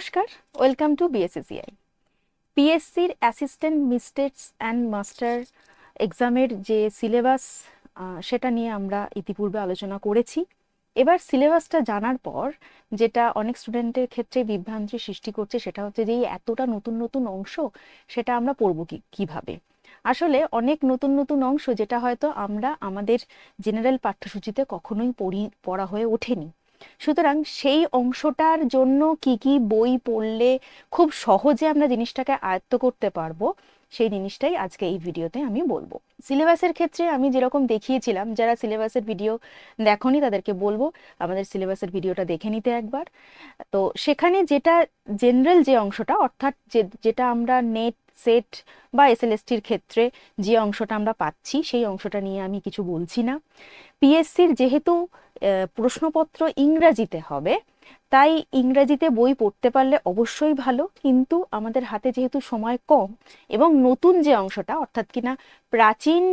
নমস্কার, welcome to BSCCI পিএসসির assistant মিস্টেটস and master এক্সামের যে সিলেবাস সেটা নিয়ে আমরা ইতিপূর্বে আলোচনা করেছি। এবার সিলেবাসটা জানার পর যেটা অনেক স্টুডেন্টের ক্ষেত্রে বিভ্রান্তি সৃষ্টি করছে, সেটা হচ্ছে যে এতটা নতুন নতুন অংশ, সেটা আমরা পড়ব কি, কীভাবে? আসলে অনেক নতুন নতুন অংশ যেটা হয়তো আমরা আমাদের জেনারেল পাঠ্যসূচিতে কখনোই পড়ি, পড়া হয়ে ওঠেনি। সুতরাং সেই অংশটার জন্য কি কি বই পড়লে খুব সহজে আমরা জিনিসটাকে আয়ত্ত করতে পারব, সেই জিনিসটাই আজকে এই ভিডিওতে আমি বলব। সিলেবাসের ক্ষেত্রে আমি যেরকম দেখিয়েছিলাম, যারা সিলেবাসের ভিডিও দেখনি তাদেরকে বলব, আমাদের সিলেবাসের ভিডিওটা দেখে নিতে একবার। তো সেখানে যেটা জেনারেল যে অংশটা, অর্থাৎ যেটা আমরা নেট সেট বা এসএলএসটির ক্ষেত্রে যে অংশটা আমরা পাচ্ছি, সেই অংশটা নিয়ে আমি কিছু বলছি না। পিএসসির যেহেতু প্রশ্নপত্র ইংরাজিতে হবে তাই ইংরাজিতে বই পড়তে পারলে অবশ্যই ভালো, কিন্তু আমাদের হাতে যেহেতু সময় কম এবং নতুন যে অংশটা, অর্থাৎ কিনা প্রাচীন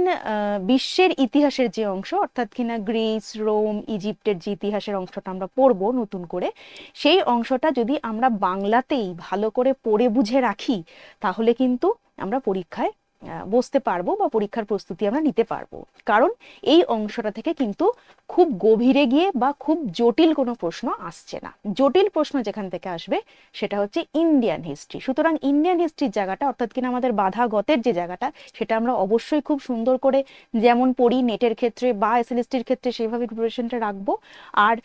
বিশ্বের ইতিহাসের যে অংশ, অর্থাৎ কিনা গ্রিস, রোম, ইজিপ্টের যে ইতিহাসের অংশটা আমরা পড়ব নতুন করে, সেই অংশটা যদি আমরা বাংলাতেই ভালো করে পড়ে বুঝে রাখি, তাহলে কিন্তু আমরা পরীক্ষায় বসতে পারব বা পরীক্ষার প্রস্তুতি আমরা নিতে পারব। কারণ এই অংশটা থেকে কিন্তু খুব গভীরে গিয়ে বা খুব জটিল কোনো প্রশ্ন আসছে না। জটিল প্রশ্ন যেখান থেকে আসবে সেটা হচ্ছে ইন্ডিয়ান হিস্ট্রি সুতরাং ইন্ডিয়ান হিস্ট্রির জায়গাটা অর্থাৎ কিনা আমাদের বাধা গতের যে জায়গাটা, সেটা আমরা অবশ্যই খুব সুন্দর করে যেমন পড়ি নেটের ক্ষেত্রে বা এসএলএসটির ক্ষেত্রে সেইভাবে প্রিপারেশনটা রাখব। আর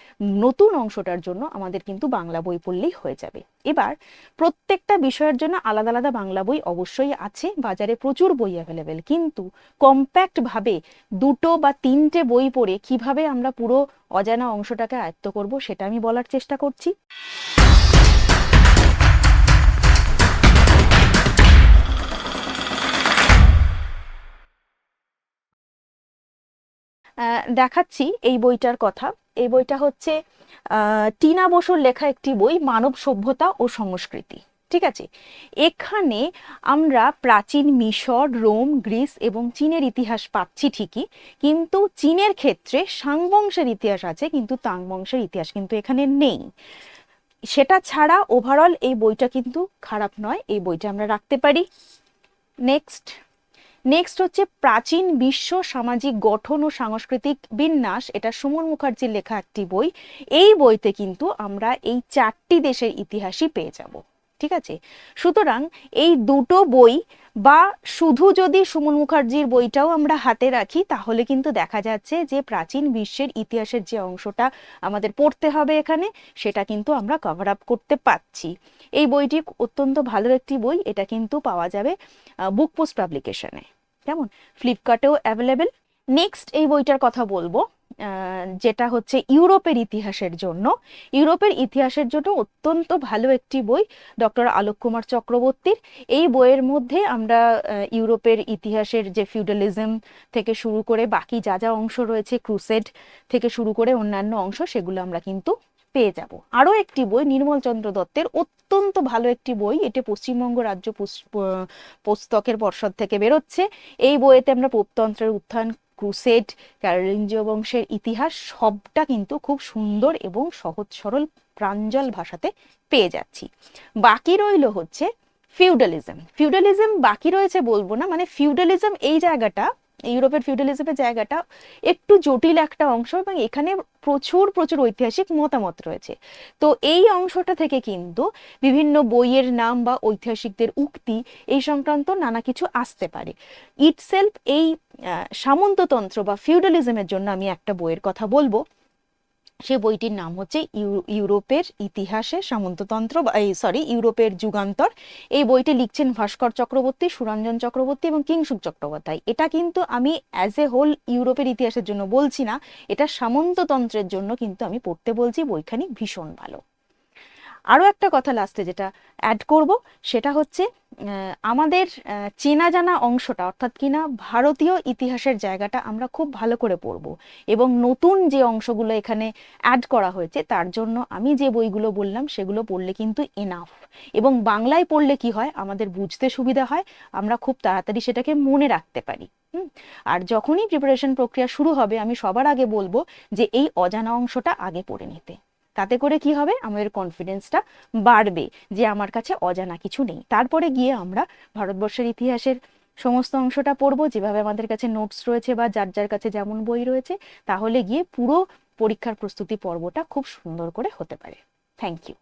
নতুন অংশটার জন্য আমাদের কিন্তু বাংলা বই পড়লেই হয়ে যাবে। এবার প্রত্যেকটা বিষয়ের জন্য আলাদা আলাদা বাংলা বই অবশ্যই আছে। বাজারে প্রচুর বই অ্যাভেলেবেল কিন্তু কম্প্যাক্ট ভাবে দুটো বা তিনটে বই পড়ে কীভাবে আমরা পুরো অজানা অংশটাকে আয়ত্ত করব সেটা আমি বলার চেষ্টা করছি। দেখাচ্ছি এই বইটার কথা। এই বইটা হচ্ছে টিনা বসুর লেখা একটি বই, মানব সভ্যতা ও সংস্কৃতি। ঠিক আছে? এখানে আমরা প্রাচীন মিশর, রোম, গ্রিস এবং চীনের ইতিহাস পাচ্ছি ঠিকই, কিন্তু চীনের ক্ষেত্রে সাংবংশের ইতিহাস আছে, কিন্তু তাং বংশের ইতিহাস কিন্তু এখানে নেই। সেটা ছাড়া ওভারঅল এই বইটা কিন্তু খারাপ নয়, এই বইটা আমরা রাখতে পারি। নেক্সট নেক্সট হচ্ছে প্রাচীন বিশ্ব সামাজিক গঠন ও সাংস্কৃতিক বিন্যাস, এটা সুমন মুখার্জির লেখা একটি বই। এই বইতে কিন্তু আমরা এই চারটি দেশের ইতিহাসই পেয়ে যাব। ঠিক আছে? সুতরাং এই দুটো বই বা শুধু যদি সুমন মুখার্জির বইটাও আমরা হাতে রাখি, তাহলে কিন্তু দেখা যাচ্ছে যে প্রাচীন বিশ্বের ইতিহাসের যে অংশটা আমাদের পড়তে হবে এখানে, সেটা কিন্তু আমরা কভার আপ করতে পাচ্ছি এই বইটি অত্যন্ত ভালো একটি বই, এটা কিন্তু পাওয়া যাবে বুক পোস্ট পাবলিকেশনে কেমন? ফ্লিপকার্টেও অ্যাভেলেবেল নেক্সট এই বইটার কথা বলব। যেটা হচ্ছে ইউরোপের ইতিহাসের জন্য। ইউরোপের ইতিহাসের জন্য অত্যন্ত ভালো একটি বই ডক্টর আলোক কুমার চক্রবর্তীর। এই বইয়ের মধ্যে আমরা ইউরোপের ইতিহাসের যে ফিউডালিজম থেকে শুরু করে বাকি যা যা অংশ রয়েছে, ক্রুসেড থেকে শুরু করে অন্যান্য অংশ, সেগুলো আমরা কিন্তু পেয়ে যাব। আরও একটি বই, নির্মল চন্দ্র দত্তের অত্যন্ত ভালো একটি বই। এটি পশ্চিমবঙ্গ রাজ্য পুস্তকের পর্ষদ থেকে বেরোচ্ছে। এই বইয়েতে আমরা পোপতন্ত্রের উত্থান ক্রুসেড ক্যারোলিঞ্জীয় বংশের ইতিহাস সবটা কিন্তু খুব সুন্দর এবং সহজ সরল প্রাঞ্জল ভাষাতে পেয়ে যাচ্ছি। বাকি রইল হচ্ছে ফিউডালিজম। ফিউডালিজম বাকি রয়েছে বলব না মানে ফিউডালিজম এই জায়গাটা ইউরোপের ফিউডালিজমের জায়গাটা একটু জটিল একটা অংশ এবং এখানে প্রচুর প্রচুর ঐতিহাসিক মতামত রয়েছে। তো এই অংশটা থেকে কিন্তু বিভিন্ন বইয়ের নাম বা ঐতিহাসিকদের উক্তি এই সংক্রান্ত নানা কিছু আসতে পারে। ইটসেলফ এই সামন্ততন্ত্র বা ফিউডালিজমের জন্য আমি একটা বইয়ের কথা বলব। সে বইটির নাম হচ্ছে ইউরোপের ইতিহাসে সামন্ততন্ত্র সরি ইউরোপের যুগান্তর। এই বইটি লিখছেন ভাস্কর চক্রবর্তী, সুরঞ্জন চক্রবর্তী এবং কিংসুক চট্টোপাধ্যায়। এটা কিন্তু আমি অ্যাজ এ হোল ইউরোপের ইতিহাসের জন্য বলছি না, এটা সামন্ততন্ত্রের জন্য কিন্তু আমি পড়তে বলছি, বইখানি ভীষণ ভালো। আরও একটা কথা লাস্টে যেটা অ্যাড করব, সেটা হচ্ছে আমাদের চেনা জানা অংশটা, অর্থাৎ কিনা ভারতীয় ইতিহাসের জায়গাটা আমরা খুব ভালো করে পড়ব এবং নতুন যে অংশগুলো এখানে অ্যাড করা হয়েছে, তার জন্য আমি যে বইগুলো বললাম, সেগুলো পড়লে কিন্তু এনাফ এবং বাংলায় পড়লে কি হয়? আমাদের বুঝতে সুবিধা হয়, আমরা খুব তাড়াতাড়ি সেটাকে মনে রাখতে পারি। আর যখনই প্রিপারেশন প্রক্রিয়া শুরু হবে, আমি সবার আগে বলব যে এই অজানা অংশটা আগে পড়ে নিতে। তাতে করে কি হবে? আমাদের কনফিডেন্সটা বাড়বে যে আমার কাছে অজানা কিছু নেই। তারপরে গিয়ে আমরা ভারতবর্ষের ইতিহাসের সমস্ত অংশটা পড়ব। যেভাবে আমাদের কাছে নোটস রয়েছে বা যার যার কাছে যেমন বই রয়েছে, তাহলে গিয়ে পুরো পরীক্ষার প্রস্তুতি পর্বটা খুব সুন্দর করে হতে পারে। Thank you